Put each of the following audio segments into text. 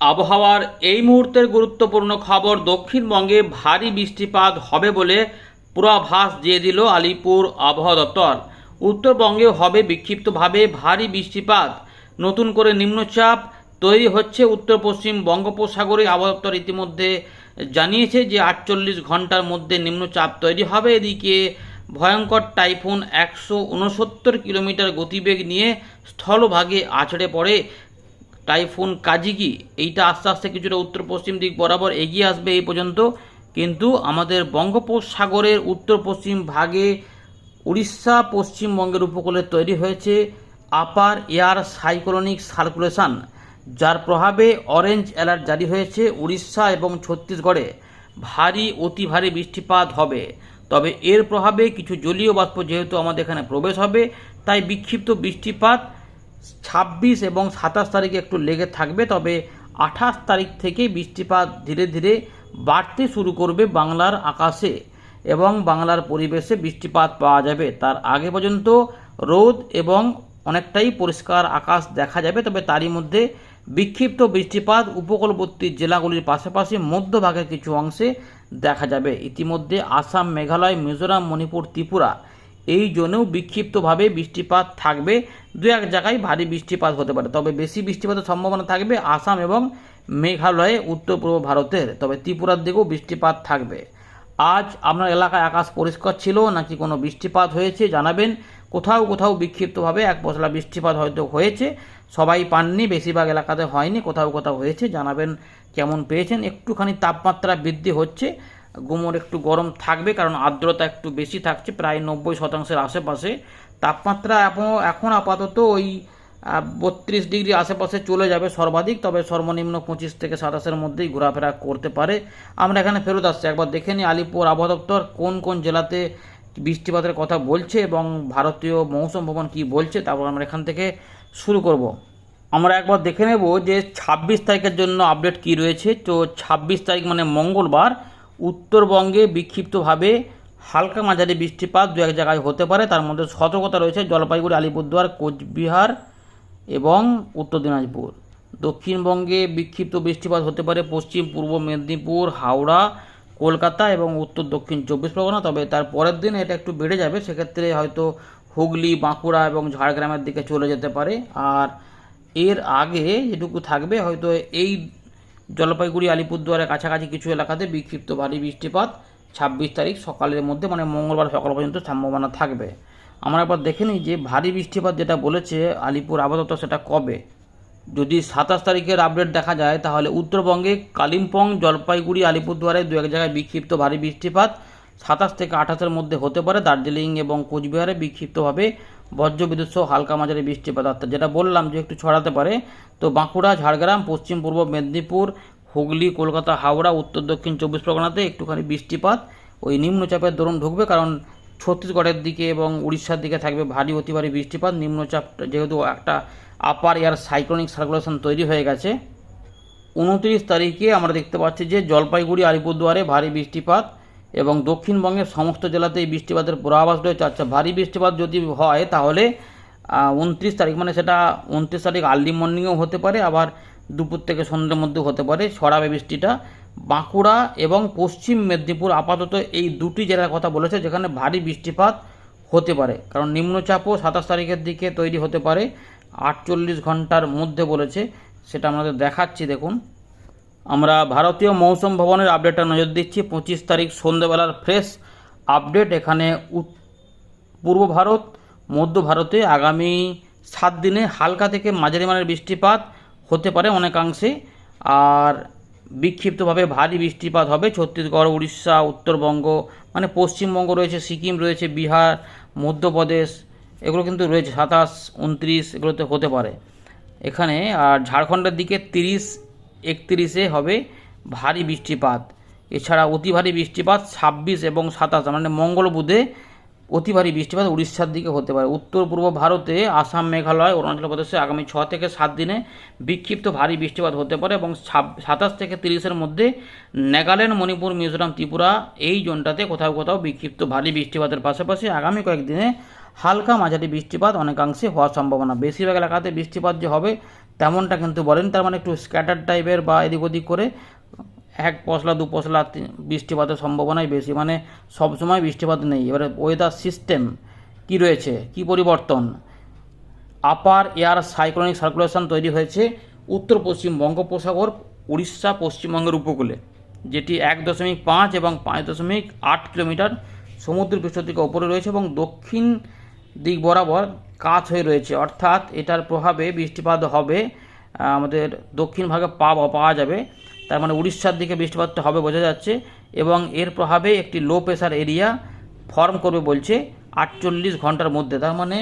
আবহাওয়ার এই মুহূর্তের গুরুত্বপূর্ণ খবর, দক্ষিণবঙ্গে ভারী বৃষ্টিপাত হবে বলে পূর্বাভাস দিয়ে দিল আলিপুর আবহাওয়া দপ্তর। উত্তরবঙ্গে হবে বিক্ষিপ্তভাবে ভারী বৃষ্টিপাত। নতুন করে নিম্নচাপ তৈরি হচ্ছে উত্তর পশ্চিম বঙ্গোপসাগরে আবহাওয়া দপ্তর ইতিমধ্যে জানিয়েছে যে আটচল্লিশ ঘণ্টার মধ্যে নিম্নচাপ তৈরি হবে। এদিকে ভয়ঙ্কর টাইফুন একশো উনসত্তর কিলোমিটার গতিবেগ নিয়ে স্থলভাগে আছড়ে পড়ে টাইফুন কাজিকি এইটা আস্তে আস্তে কিছুটা উত্তর পশ্চিম দিক বরাবর এগিয়ে আসবে এই পর্যন্ত। কিন্তু আমাদের বঙ্গোপসাগরের উত্তর পশ্চিম ভাগে উড়িষ্যা পশ্চিমবঙ্গের উপকূলে তৈরি হয়েছে আপার এয়ার সাইক্লোনিক সার্কুলেশন, যার প্রভাবে অরেঞ্জ অ্যালার্ট জারি হয়েছে উড়িষ্যা এবং ছত্তিশগড়ে। ভারী, অতি ভারী বৃষ্টিপাত হবে। তবে এর প্রভাবে কিছু জলীয় বাষ্প যেহেতু আমাদের এখানে প্রবেশ হবে, তাই বিক্ষিপ্ত বৃষ্টিপাত ছাব্বিশ এবং সাতাশ তারিখে একটু লেগে থাকবে, তবে আঠাশ তারিখ থেকে বৃষ্টিপাত ধীরে ধীরে বাড়তে শুরু করবে বাংলার আকাশে এবং বাংলার পরিবেশে বৃষ্টিপাত পাওয়া যাবে। তার আগে পর্যন্ত রোদ এবং অনেকটাই পরিষ্কার আকাশ দেখা যাবে, তবে তারই মধ্যে বিক্ষিপ্ত বৃষ্টিপাত উপকূলবর্তী জেলাগুলির পাশাপাশি মধ্যভাগের কিছু অংশে দেখা যাবে। ইতিমধ্যে আসাম, মেঘালয়, মিজোরাম, মণিপুর, ত্রিপুরা এই জোনেও বিক্ষিপ্তভাবে বৃষ্টিপাত থাকবে। দু এক জায়গায় ভারী বৃষ্টিপাত হতে পারে, তবে বেশি বৃষ্টিপাতের সম্ভাবনা থাকবে আসাম এবং মেঘালয়ে উত্তর পূর্ব ভারতের। তবে ত্রিপুরার দিকেও বৃষ্টিপাত থাকবে। আজ আপনার এলাকায় আকাশ পরিষ্কার ছিল, নাকি কোনো বৃষ্টিপাত হয়েছে জানাবেন? কোথাও কোথাও বিক্ষিপ্তভাবে এক পশলা বৃষ্টিপাত হয়তো হয়েছে, সবাই পাননি, বেশিরভাগ এলাকাতে হয়নি, কোথাও কোথাও হয়েছে, জানাবেন কেমন পেয়েছেন। একটুখানি তাপমাত্রা বৃদ্ধি হচ্ছে গুমোর একটু গরম থাকবে, কারণ আর্দ্রতা একটু বেশি থাকছে, প্রায় নব্বই শতাংশের আশেপাশে। তাপমাত্রা এখন আপাতত ওই বত্রিশ ডিগ্রি আশেপাশে চলে যাবে সর্বাধিক, তবে সর্বনিম্ন পঁচিশ থেকে সাতাশের মধ্যেই ঘোরাফেরা করতে পারে। আমরা এখানে ফেরত আসছি। একবার দেখে নিই আলিপুর আবহাওয়া কোন কোন জেলাতে বৃষ্টিপাতের কথা বলছে এবং ভারতীয় মৌসুম ভবন কি বলছে, তারপর আমরা এখান থেকে শুরু করব। আমরা একবার দেখে নেব যে ছাব্বিশ তারিখের জন্য আপডেট কি রয়েছে। তো ছাব্বিশ তারিখ মানে মঙ্গলবার উত্তরবঙ্গে বিক্ষিপ্তভাবে হালকা মাঝারি বৃষ্টিপাত দু এক জায়গায় হতে পারে। তার মধ্যে সতর্কতা রয়েছে জলপাইগুড়ি, আলিপুরদুয়ার, কোচবিহার এবং উত্তর দিনাজপুর। দক্ষিণবঙ্গে বিক্ষিপ্ত বৃষ্টিপাত হতে পারে পশ্চিম, পূর্ব মেদিনীপুর, হাওড়া, কলকাতা এবং উত্তর দক্ষিণ চব্বিশ পরগনা। তবে তার পরের দিন এটা একটু বেড়ে যাবে। সেক্ষেত্রে হয়তো হুগলি, বাঁকুড়া এবং ঝাড়গ্রামের দিকে চলে যেতে পারে। আর এর আগে যেটুকু থাকবে, হয়তো এই জলপাইগুড়ি, আলিপুরদুয়ারের কাছাকাছি কিছু এলাকাতে বিক্ষিপ্ত ভারী বৃষ্টিপাত। ছাব্বিশ তারিখ সকালের মধ্যে মানে মঙ্গলবার সকাল পর্যন্ত সম্ভাবনা থাকবে। আমরা একবার দেখে নিই যে ভারী বৃষ্টিপাত যেটা বলেছে আলিপুর আপাতত সেটা কবে। যদি সাতাশ তারিখের আপডেট দেখা যায়, তাহলে উত্তরবঙ্গে কালিম্পং, জলপাইগুড়ি, আলিপুরদুয়ারে দু এক জায়গায় বিক্ষিপ্ত ভারী বৃষ্টিপাত। সাতাশ থেকে আঠাশের মধ্যে হতে পারে। দার্জিলিং এবং কোচবিহারে বিক্ষিপ্তভাবে বজ্রবিদ্যুৎ সহ হালকা মাঝারি বৃষ্টিপাত। অর্থাৎ যেটা বললাম যে একটু ছড়াতে পারে, তো বাঁকুড়া, ঝাড়গ্রাম পশ্চিম পূর্ব মেদিনীপুর, হুগলি, কলকাতা, হাওড়া, উত্তর দক্ষিণ চব্বিশ পরগনাতে একটুখানি বৃষ্টিপাত। ওই নিম্নচাপের দরুন ঢুকবে, কারণ ছত্তিশগড়ের দিকে এবং উড়িষ্যার দিকে থাকবে ভারী, অতি ভারী বৃষ্টিপাত। নিম্নচাপ যেহেতু একটা আপার এয়ার সাইক্লোনিক সার্কুলেশন তৈরি হয়ে গেছে। উনত্রিশ তারিখে আমরা দেখতে পাচ্ছি যে জলপাইগুড়ি, আলিপুরদুয়ারে ভারী বৃষ্টিপাত। এবং দক্ষিণবঙ্গের সমস্ত জেলাতে এই বৃষ্টিপাতের পূর্বাভাস রয়েছে। আচ্ছা ভারী বৃষ্টিপাত যদি হয় তাহলে উনত্রিশ তারিখ মানে সেটা উনত্রিশ তারিখ আর্লি মর্নিংয়েও হতে পারে, আবার দুপুর থেকে সন্ধ্যের মধ্যেও হতে পারে। ছড়াবে বৃষ্টিটা। বাঁকুড়া এবং পশ্চিম মেদিনীপুর আপাতত এই দুটি জেলার কথা বলেছে, যেখানে ভারী বৃষ্টিপাত হতে পারে। কারণ নিম্নচাপও সাতাশ তারিখের দিকে তৈরি হতে পারে। আটচল্লিশ ঘণ্টার মধ্যে বলেছে, সেটা আমাদের দেখাচ্ছি, দেখুন। আমরা ভারতীয় মৌসুম ভবনের আপডেটটা নজর দিচ্ছি। পঁচিশ তারিখ সন্ধ্যেবেলার ফ্রেশ আপডেট এখানে পূর্ব ভারত, মধ্য ভারতে আগামী সাত দিনে হালকা থেকে মাঝারি মানের বৃষ্টিপাত হতে পারে অনেকাংশে। আর বিক্ষিপ্তভাবে ভারী বৃষ্টিপাত হবে ছত্তিশগড়, উড়িষ্যা, উত্তরবঙ্গ মানে পশ্চিমবঙ্গ রয়েছে, সিকিম রয়েছে, বিহার, মধ্যপ্রদেশ, এগুলো কিন্তু রয়েছে, সাতাশ, উনত্রিশ, এগুলোতে হতে পারে। এখানে, আর ঝাড়খণ্ডের দিকে তিরিশ একত্রিশে হবে ভারী বৃষ্টিপাত। এছাড়া অতি ভারী বৃষ্টিপাত ছাব্বিশ এবং সাতাশ মানে মঙ্গল বুধে অতি ভারী বৃষ্টিপাত উড়িষ্যার দিকে হতে পারে। উত্তর পূর্ব ভারতে আসাম, মেঘালয়, অরুণাচল প্রদেশে আগামী ছ থেকে সাত দিনে বিক্ষিপ্ত ভারী বৃষ্টিপাত হতে পারে এবং সাতাশ থেকে তিরিশের মধ্যে নাগাল্যান্ড, মণিপুর, মিজোরাম, ত্রিপুরা এই জোনটাতে কোথাও কোথাও বিক্ষিপ্ত ভারী বৃষ্টিপাতের পাশাপাশি আগামী কয়েকদিনে হালকা মাঝারি বৃষ্টিপাত অনেকাংশে হওয়ার সম্ভাবনা। বেশিরভাগ এলাকাতে বৃষ্টিপাত যে হবে তেমনটা কিন্তু বলেন, তার মানে একটু স্ক্যাটার টাইপের বা এদিক ওদিক করে এক পশলা, দু পশলা বৃষ্টিপাতের সম্ভাবনাই বেশি। মানে সবসময় বৃষ্টিপাত নেই। এবারে ওয়েদার সিস্টেম কি রয়েছে? কি পরিবর্তন? আপার এয়ার সাইক্লোনিক সার্কুলেশন তৈরি হয়েছে উত্তর পশ্চিম বঙ্গোপসাগর, উড়িষ্যা পশ্চিমবঙ্গের উপকূলে, যেটি এক দশমিক পাঁচ এবং পাঁচ দশমিক আট কিলোমিটার সমুদ্র পৃষ্ঠ থেকে ওপরে রয়েছে এবং দক্ষিণ দিক বরাবর কাত হয়ে রয়েছে। অর্থাৎ এটার প্রভাবে বৃষ্টিপাত হবে আমাদের দক্ষিণ ভাগে পাওয়া পাওয়া যাবে, তার মানে উড়িষ্যার দিকে বৃষ্টিপাতটা হবে বোঝা যাচ্ছে, এবং এর প্রভাবে একটি লো প্রেশার এরিয়া ফর্ম করবে বলছে আটচল্লিশ ঘণ্টার মধ্যে। তার মানে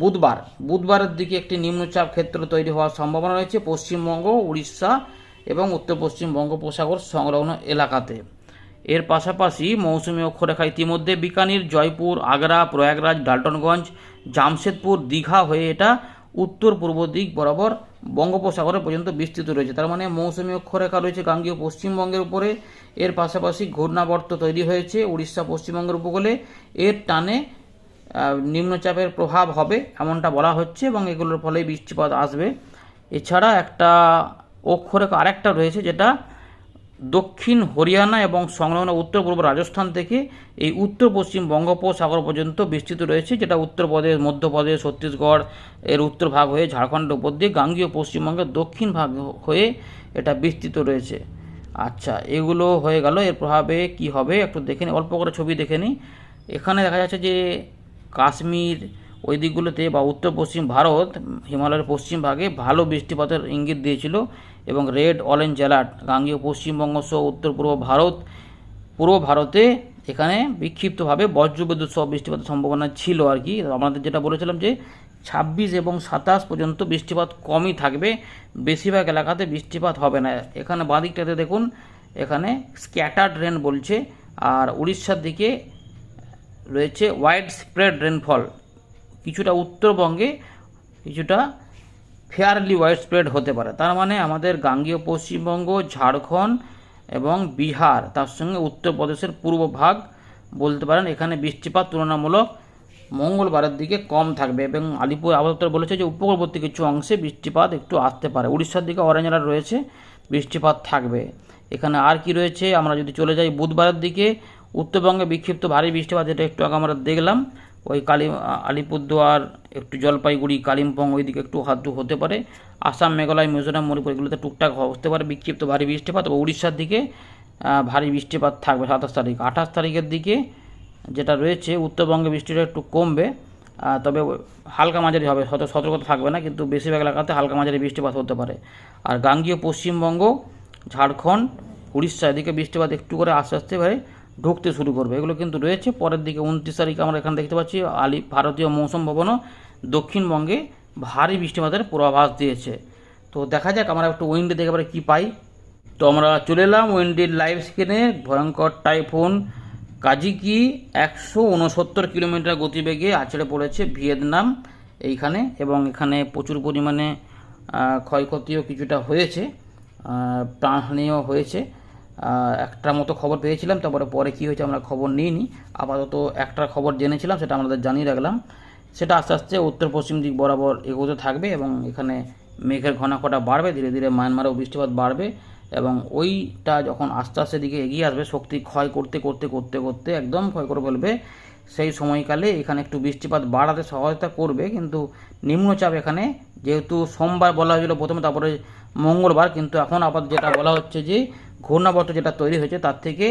বুধবার, বুধবারের দিকে একটি নিম্নচাপ ক্ষেত্র তৈরি হওয়ার সম্ভাবনা রয়েছে পশ্চিমবঙ্গ, উড়িষ্যা এবং উত্তর পশ্চিম বঙ্গোপসাগর সংলগ্ন এলাকাতে। এর পাশাপাশি মৌসুমী অক্ষরেখা ইতিমধ্যে বিকানির, জয়পুর, আগ্রা, প্রয়াগরাজ, ডাল্টনগঞ্জ, জামশেদপুর, দীঘা হয়ে এটা উত্তর পূর্ব দিক বরাবর বঙ্গোপসাগরে পর্যন্ত বিস্তৃত রয়েছে। তার মানে মৌসুমী অক্ষরেখা রয়েছে গাঙ্গীয় পশ্চিমবঙ্গের উপরে। এর পাশাপাশি ঘূর্ণাবর্ত তৈরি হয়েছে উড়িষ্যা পশ্চিমবঙ্গের উপকূলে। এর টানে নিম্নচাপের প্রভাব হবে এমনটা বলা হচ্ছে এবং এগুলোর ফলে বৃষ্টিপাত আসবে। এছাড়া একটা অক্ষরেখা আরেকটা রয়েছে যেটা দক্ষিণ হরিয়ানা এবং সংলগ্ন উত্তর পূর্ব রাজস্থান থেকে এই উত্তর পশ্চিম বঙ্গোপসাগর পর্যন্ত বিস্তৃত রয়েছে, যেটা উত্তরপ্রদেশ, মধ্যপ্রদেশ, ছত্তিশগড় এর উত্তর ভাগ হয়ে ঝাড়খণ্ড উপর দিয়ে গাঙ্গীয় পশ্চিমবঙ্গের দক্ষিণ ভাগ হয়ে এটা বিস্তৃত রয়েছে। আচ্ছা এগুলো হয়ে গেল। এর প্রভাবে কি হবে? একটু দেখে নিই অল্প করে ছবি দেখে নিই এখানে দেখা যাচ্ছে যে কাশ্মীর ওই দিকগুলোতে বা উত্তর পশ্চিম ভারত, হিমালয়ের পশ্চিম ভাগে ভালো বৃষ্টিপাতের ইঙ্গিত দিয়েছিল। এবং রেড, অরেঞ্জ অ্যালার্ট। গাঙ্গীয় পশ্চিমবঙ্গ সহ উত্তর পূর্ব ভারত, পূর্ব ভারতে এখানে বিক্ষিপ্তভাবে বজ্রবিদ্যুৎ সহ বৃষ্টিপাতের সম্ভাবনা ছিল আর কি। আমাদের যেটা বলেছিলাম যে ছাব্বিশ এবং সাতাশ পর্যন্ত বৃষ্টিপাত কমই থাকবে। বেশিরভাগ এলাকাতে বৃষ্টিপাত হবে না। এখানে বাঁদিকটাতে দেখুন, এখানে স্ক্যাটার্ড রেন বলছে আর উড়িষ্যার দিকে রয়েছে ওয়াইড স্প্রেড রেনফল। কিছুটা উত্তরবঙ্গে কিছুটা ফেয়ারলি ওয়াইড স্প্রেড হতে পারে। তার মানে আমাদের গাঙ্গীয়, পশ্চিমবঙ্গ, ঝাড়খণ্ড এবং বিহার, তার সঙ্গে উত্তরপ্রদেশের পূর্ব ভাগ বলতে পারেন, এখানে বৃষ্টিপাত তুলনামূলক মঙ্গলবারের দিকে কম থাকবে এবং আলিপুর আবহাওয়া বলেছে যে উপকূলবর্তী কিছু অংশে বৃষ্টিপাত একটু আসতে পারে। উড়িষ্যার দিকে অরেঞ্জ অ্যালার্ট রয়েছে, বৃষ্টিপাত থাকবে। এখানে আর কি রয়েছে? আমরা যদি চলে যাই, বুধবারের দিকে উত্তরবঙ্গে বিক্ষিপ্ত ভারী বৃষ্টিপাত, যেটা একটু আগে আমরা দেখলাম ওই কালি, আলিপুরদুয়ার, একটু জলপাইগুড়ি, কালিম্পং ওইদিকে একটু হাতটু হতে পারে। আসাম, মেঘালয়, মিজোরাম, মণিপুর এগুলোতে টুকটাক হতে পারে। বিক্ষিপ্ত ভারী বৃষ্টিপাত ও উড়িষ্যার দিকে ভারী বৃষ্টিপাত থাকবে সাতাশ তারিখ। আঠাশ তারিখের দিকে যেটা রয়েছে, উত্তরবঙ্গে বৃষ্টিটা একটু কমবে তবে হালকা মাঝারি হবে। শত সতর্কতা থাকবে না, কিন্তু বেশিরভাগ এলাকাতে হালকা মাঝারি বৃষ্টিপাত হতে পারে। আর গাঙ্গীয় পশ্চিমবঙ্গ, ঝাড়খণ্ড, উড়িষ্যা এদিকে বৃষ্টিপাত একটু করে আস্তে আস্তে ভাবে ঢুকতে শুরু করবে। এগুলো কিন্তু রয়েছে। পরের দিকে উনত্রিশ তারিখ আমরা এখানে দেখতে পাচ্ছি, আলি, ভারতীয় মৌসুম ভবনও দক্ষিণবঙ্গে ভারী বৃষ্টিপাতের পূর্বাভাস দিয়েছে। তো দেখা যাক, আমরা একটু উইন্ডে দেখে এবারে কী পাই। তো আমরা চলে এলাম উইন্ডির লাইভ স্ক্রিনে। ভয়ঙ্কর টাইফুন। কাজিকি একশো উনসত্তর কিলোমিটার গতিবেগে আছড়ে পড়েছে ভিয়েতনাম এইখানে এবং এখানে প্রচুর পরিমাণে ক্ষয়ক্ষতিও কিছুটা হয়েছে প্রাণহানিও হয়েছে। একটার মতো খবর পেয়েছিলাম, তারপরে পরে কী হয়েছে আমরা খবর নিইনি। আপাতত একটার খবর জেনেছিলাম, সেটা আমাদের জানিয়ে রাখলাম। সেটা আস্তে আস্তে উত্তর পশ্চিম দিক বরাবর এগোতে থাকবে এবং এখানে মেঘের ঘনাকটা বাড়বে, ধীরে ধীরে মায়ানমারেও বৃষ্টিপাত বাড়বে এবং ওইটা যখন আস্তে আস্তে দিকে এগিয়ে আসবে, শক্তি ক্ষয় করতে করতে করতে করতে একদম ক্ষয় করে ফেলবে। সেই সময়কালে এখানে একটু বৃষ্টিপাত বাড়াতে সহায়তা করবে, কিন্তু নিম্নচাপ এখানে যেহেতু সোমবার বলা হয়েছিল প্রথমে, তারপরে মঙ্গলবার, কিন্তু এখন আপাতত যেটা বলা হচ্ছে যে ঘূর্ণাবর্ত যেটা তৈরি হয়েছে, তার থেকে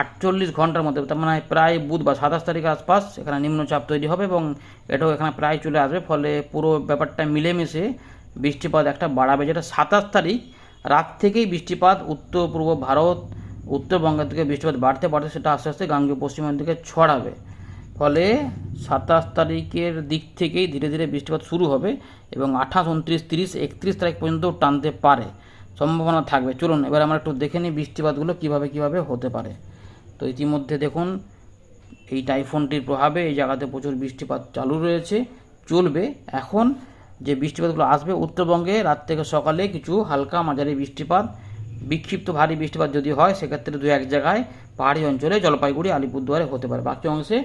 আটচল্লিশ ঘণ্টার মধ্যে, তার মানে প্রায় বুধবার সাতাশ তারিখের আশপাশ এখানে নিম্নচাপ তৈরি হবে এবং এটাও এখানে প্রায় চলে আসবে। ফলে পুরো ব্যাপারটা মিলেমিশে বৃষ্টিপাত একটা বাড়াবে, যেটা সাতাশ তারিখ রাত থেকেই বৃষ্টিপাত উত্তর পূর্ব ভারত, উত্তরবঙ্গের দিকে বৃষ্টিপাত বাড়তে বাড়তে সেটা আস্তে আস্তে গাঙ্গীয় পশ্চিমের দিকে ছড়াবে। ফলে সাতাশ তারিখের দিক থেকেই ধীরে ধীরে বৃষ্টিপাত শুরু হবে এবং আঠাশ, উনত্রিশ, তিরিশ, একত্রিশ তারিখ পর্যন্ত টানতে পারে। সম্ভাবনা থাকবে। চলুন, এবার আমরা একটু দেখে নিই বৃষ্টিপাতগুলো কীভাবে কীভাবে হতে পারে। তো ইতিমধ্যে দেখুন, এই টাইফুনটির প্রভাবে এই জায়গাতে প্রচুর বৃষ্টিপাত চালু রয়েছে, চলবে। এখন যে বৃষ্টিপাতগুলো আসবে, উত্তরবঙ্গে রাত থেকে সকালে কিছু হালকা মাঝারি বৃষ্টিপাত, বিক্ষিপ্ত ভারী বৃষ্টিপাত যদি হয়, সেক্ষেত্রে দু এক জায়গায় পাহাড়ি অঞ্চলে জলপাইগুড়ি, আলিপুরদুয়ারে হতে পারে। বাকি অংশে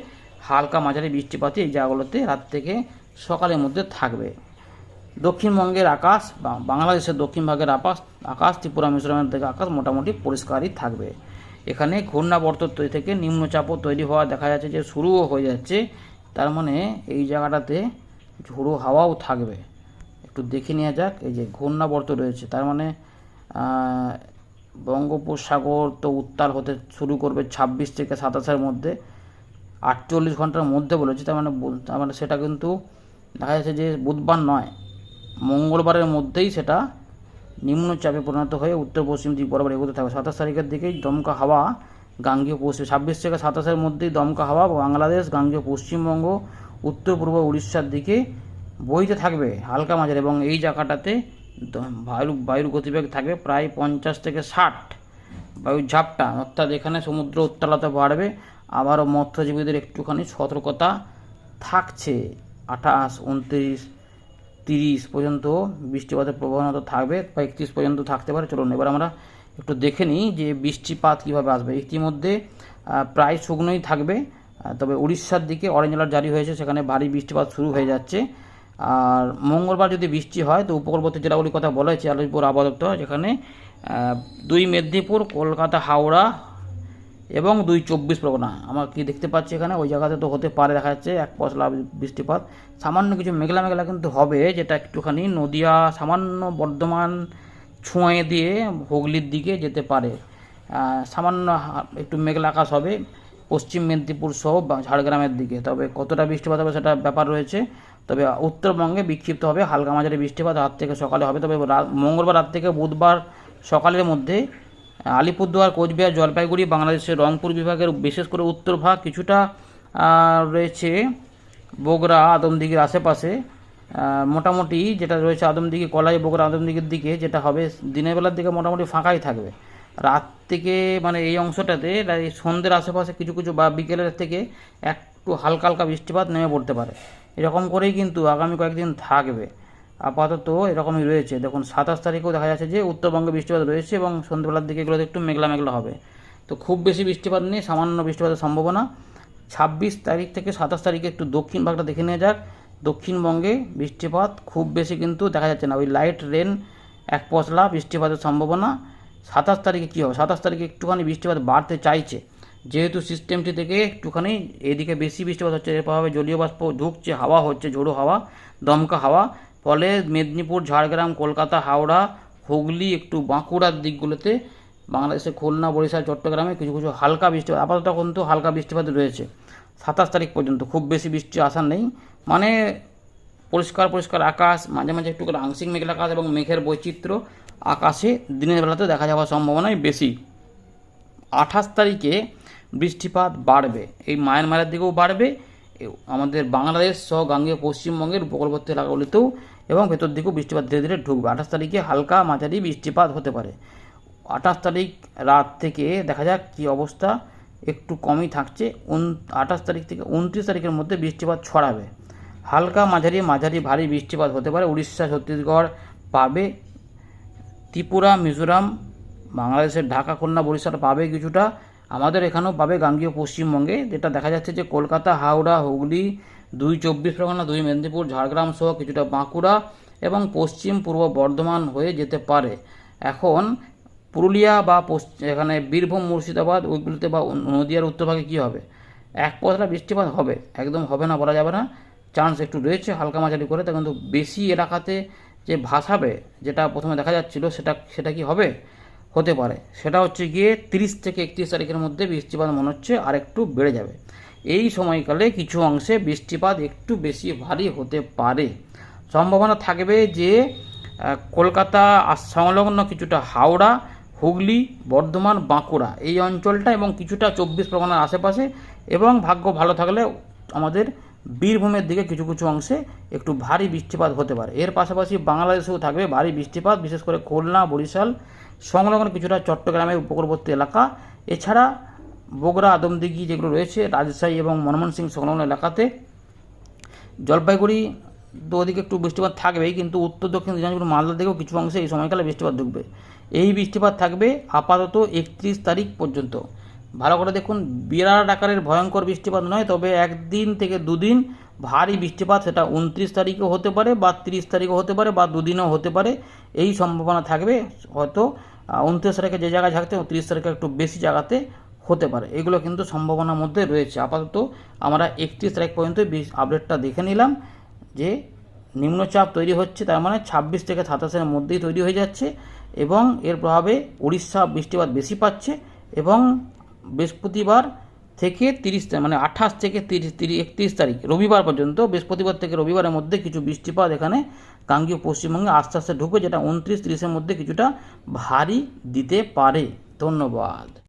হালকা মাঝারি বৃষ্টিপাতই এই জায়গাগুলোতে রাত থেকে সকালের মধ্যে থাকবে। দক্ষিণবঙ্গের আকাশ বা বাংলাদেশের দক্ষিণ ভাগের আকাশ আকাশ, ত্রিপুরা মিজোরামের দিকে আকাশ মোটামুটি পরিষ্কারই থাকবে। এখানে ঘূর্ণাবর্ত থেকে নিম্নচাপও তৈরি হওয়া দেখা যাচ্ছে যে শুরুও হয়ে যাচ্ছে। তার মানে এই জায়গাটাতে ঝোড়ো হাওয়াও থাকবে। একটু দেখে নেওয়া যাক, এই যে ঘূর্ণাবর্ত রয়েছে। তার মানে বঙ্গোপসাগর তো উত্তাল হতে শুরু করবে ছাব্বিশ থেকে সাতাশের মধ্যে। আটচল্লিশ ঘণ্টার মধ্যে বলেছে, তার মানে তার মানে সেটা কিন্তু দেখা যাচ্ছে যে বুধবার নয়। মঙ্গলবারের মধ্যেই সেটা নিম্নচাপে পরিণত হয়ে উত্তর পশ্চিম দিক বরাবর এগোতে থাকবে। সাতাশ তারিখের দিকেই দমকা হাওয়া গাঙ্গীয় পশ্চিম, ছাব্বিশ থেকে সাতাশের মধ্যেই দমকা হাওয়া বাংলাদেশ, গাঙ্গীয় পশ্চিমবঙ্গ, উত্তর পূর্ব উড়িষ্যার দিকে বইতে থাকবে হালকা মাঝারি এবং এই জায়গাটাতে বায়ু, বায়ুর গতিবেগ থাকবে প্রায় পঞ্চাশ থেকে ষাট। বায়ুর ঝাপটা, অর্থাৎ এখানে সমুদ্র উত্তালতা বাড়বে, আবারও মৎস্যজীবীদের একটুখানি সতর্কতা থাকছে। আঠাশ, উনত্রিশ তিরিশ পর্যন্ত বৃষ্টিপাতের প্রবণতা থাকবে, বা একত্রিশ পর্যন্ত থাকতে পারে। চলুন, এবার আমরা একটু দেখে নিই যে বৃষ্টিপাত কীভাবে আসবে। ইতিমধ্যে প্রায় শুকনোই থাকবে তবে উড়িষ্যার দিকে অরেঞ্জ অ্যালার্ট জারি হয়েছে, সেখানে ভারী বৃষ্টিপাত শুরু হয়ে যাচ্ছে। আর মঙ্গলবার যদি বৃষ্টি হয়, তো উপকূলবর্তী জেলাগুলির কথা বলা হয়েছে, আলিপুর, আবহাওয়া যেখানে দুই মেদিনীপুর, কলকাতা, হাওড়া এবং দুই চব্বিশ পরগনা। আমার কি দেখতে পাচ্ছি এখানে? ওই জায়গাতে তো হতে পারে, দেখা যাচ্ছে এক পশলা বৃষ্টিপাত। সামান্য কিছু মেঘলা মেঘলা কিন্তু হবে, যেটা একটুখানি নদিয়া, সামান্য বর্ধমান ছুঁয়ে দিয়ে হুগলির দিকে যেতে পারে। সামান্য একটু মেঘলা আকাশ হবে পশ্চিম মেদিনীপুর সহ ঝাড়গ্রামের দিকে। তবে কতটা বৃষ্টিপাত হবে সেটা ব্যাপার রয়েছে। তবে উত্তরবঙ্গে বিক্ষিপ্ত হবে হালকা মাঝারি বৃষ্টিপাত, রাত থেকে সকালে হবে। তবে মঙ্গলবার রাত থেকে বুধবার সকালের মধ্যে আলিপুরদুয়ার, কোচবিহার, জলপাইগুড়ি, বাংলাদেশের রংপুর বিভাগের বিশেষ করে উত্তর ভাগ কিছুটা রয়েছে বগুড়া, আদমদিঘির আশেপাশে। মোটামুটি যেটা রয়েছে আদমদিঘি, কলাই বগুড়া আদমদিঘির দিকে যেটা হবে, দিনের বেলার দিকে মোটামুটি ফাঁকাই থাকবে। রাত থেকে মানে এই অংশটাতে সন্ধ্যের আশেপাশে কিছু কিছু বা বিকেলের থেকে একটু হালকা হালকা বৃষ্টিপাত নেমে পড়তে পারে। এরকম করেই কিন্তু আগামী কয়েকদিন থাকবে। আপাতত এরকমই রয়েছে। দেখুন, সাতাশ তারিখেও দেখা যাচ্ছে যে উত্তরবঙ্গে বৃষ্টিপাত রয়েছে এবং সন্ধ্যেবেলার দিকে এগুলোতে একটু মেঘলা মেঘলা হবে। তো খুব বেশি বৃষ্টিপাত নেই, সামান্য বৃষ্টিপাতের সম্ভাবনা। ছাব্বিশ তারিখ থেকে সাতাশ তারিখে একটু দক্ষিণ ভাগটা দেখে নেওয়া যাক। দক্ষিণবঙ্গে বৃষ্টিপাত খুব বেশি কিন্তু দেখা যাচ্ছে না। ওই লাইট রেন এক পশলা বৃষ্টিপাতের সম্ভাবনা। সাতাশ তারিখে কী হবে? সাতাশ তারিখে একটুখানি বৃষ্টিপাত বাড়তে চাইছে। যেহেতু সিস্টেমটি থেকে একটুখানি এদিকে বেশি বৃষ্টিপাত হচ্ছে এর প্রভাবে জলীয় বাষ্প ঢুকছে হাওয়া হচ্ছে ঝোড়ো হাওয়া, দমকা হাওয়া। ফলে মেদিনীপুর, ঝাড়গ্রাম, কলকাতা, হাওড়া, হুগলি, একটু বাঁকুড়ার দিকগুলোতে বাংলাদেশের খুলনা, বরিশাল, চট্টগ্রামে কিছু কিছু হালকা বৃষ্টিপাত আপাতত কিন্তু হালকা বৃষ্টিপাত রয়েছে। সাতাশ তারিখ পর্যন্ত খুব বেশি বৃষ্টি আসার নেই। মানে পরিষ্কার পরিষ্কার আকাশ, মাঝে মাঝে একটু করে আংশিক মেঘলা আকাশ এবং মেঘের বৈচিত্র্য আকাশে দিনের বেলাতে দেখা যাওয়ার সম্ভাবনাই বেশি। আঠাশ তারিখে বৃষ্টিপাত বাড়বে। এই মায়ানমারের দিকেও বাড়বে। আমাদের বাংলাদেশ সহ গাঙ্গেয় পশ্চিমবঙ্গের উপকূলবর্তী এলাকাগুলিতেও এবং ভেতর দিকেও বৃষ্টিপাত ধীরে ধীরে ঢুকবে। আঠাশ তারিখে হালকা মাঝারি বৃষ্টিপাত হতে পারে। আঠাশ তারিখ রাত থেকে দেখা যাক কী অবস্থা, একটু কমই থাকছে। আঠাশ তারিখ থেকে উনত্রিশ তারিখের মধ্যে বৃষ্টিপাত ছড়াবে। হালকা মাঝারি মাঝারি ভারী বৃষ্টিপাত হতে পারে। উড়িষ্যা, ছত্তিশগড় পাবে। ত্রিপুরা, মিজোরাম, বাংলাদেশের ঢাকা, খুলনা, বরিশাল পাবে কিছুটা। আমাদের এখানেও পাবে গাঙ্গীয় পশ্চিমবঙ্গে। যেটা দেখা যাচ্ছে যে কলকাতা, হাওড়া, হুগলি, দুই চব্বিশ পরগনা, দুই মেদিনীপুর, ঝাড়গ্রাম সহ কিছুটা বাঁকুড়া এবং পশ্চিম পূর্ব বর্ধমান হয়ে যেতে পারে। এখন পুরুলিয়া বা এখানে বীরভূম, মুর্শিদাবাদ ওইগুলিতে বা নদিয়ার উত্তরভাগে কী হবে? এক পশলা বৃষ্টিপাত হবে। একদম হবে না, বলা যাবে না। চান্স একটু রয়েছে, হালকা মাঝারি করে, তা কিন্তু বেশি এলাকাতে যে ভাসাবে, যেটা প্রথমে দেখা যাচ্ছিল, সেটা সেটা কি হবে? হতে পারে। সেটা হচ্ছে গিয়ে তিরিশ থেকে একত্রিশ তারিখের মধ্যে বৃষ্টিপাত মনে হচ্ছে আর একটু বেড়ে যাবে। এই সময়কালে কিছু অংশে বৃষ্টিপাত একটু বেশি ভারী হতে পারে। সম্ভাবনা থাকবে যে কলকাতা সংলগ্ন কিছুটা হাওড়া, হুগলি, বর্ধমান, বাঁকুড়া এই অঞ্চলটা এবং কিছুটা চব্বিশ পরগনার আশেপাশে এবং ভাগ্য ভালো থাকলে আমাদের বীরভূমের দিকে কিছু কিছু অংশে একটু ভারী বৃষ্টিপাত হতে পারে। এর পাশাপাশি বাংলাদেশেও থাকবে ভারী বৃষ্টিপাত, বিশেষ করে খুলনা, বরিশাল সংলগ্ন কিছুটা চট্টগ্রামের উপকূলবর্তী এলাকা। এছাড়া বগুড়া, আদমদিঘি যেগুলো রয়েছে, রাজশাহী এবং মনমোহন সিং সংলগ্ন এলাকাতে। জলপাইগুড়ি তো ওদিকে একটু বৃষ্টিপাত থাকবেই, কিন্তু উত্তর, দক্ষিণ, দিনাজপুর, মালদা দিকেও কিছু অংশে এই সময়কালে বৃষ্টিপাত ঢুকবে। এই বৃষ্টিপাত থাকবে আপাতত একত্রিশ তারিখ পর্যন্ত। ভালো করে দেখুন, বিরাট আকারের ভয়ঙ্কর বৃষ্টিপাত নয়, তবে একদিন থেকে দুদিন ভারী বৃষ্টিপাত, সেটা উনত্রিশ তারিখেও হতে পারে বা তিরিশ তারিখও হতে পারে বা দুদিনও হতে পারে। এই সম্ভাবনা থাকবে, হয়তো উনত্রিশ তারিখে যে জায়গায় থাকতে তিরিশ তারিখে একটু বেশি জায়গাতে হতে পারে। এগুলো কিন্তু সম্ভাবনার মধ্যে রয়েছে। আপাতত আমরা একত্রিশ তারিখ পর্যন্ত আপডেটটা দেখে নিলাম যে নিম্নচাপ তৈরি হচ্ছে, তার মানে ছাব্বিশ থেকে সাতাশের মধ্যেই তৈরি হয়ে যাচ্ছে এবং এর প্রভাবে উড়িষ্যা বৃষ্টিপাত বেশি পাচ্ছে এবং বৃহস্পতিবার থেকে তিরিশ মানে আঠাশ থেকে তিরিশ তিরিশ, একত্রিশ তারিখ, রবিবার পর্যন্ত, বৃহস্পতিবার থেকে রবিবারের মধ্যে কিছু বৃষ্টিপাত এখানে গাঙ্গীয় পশ্চিমবঙ্গে আস্তে আস্তে ঢুকবে যেটা উনত্রিশ ত্রিশের মধ্যে কিছুটা ভারী দিতে পারে। ধন্যবাদ।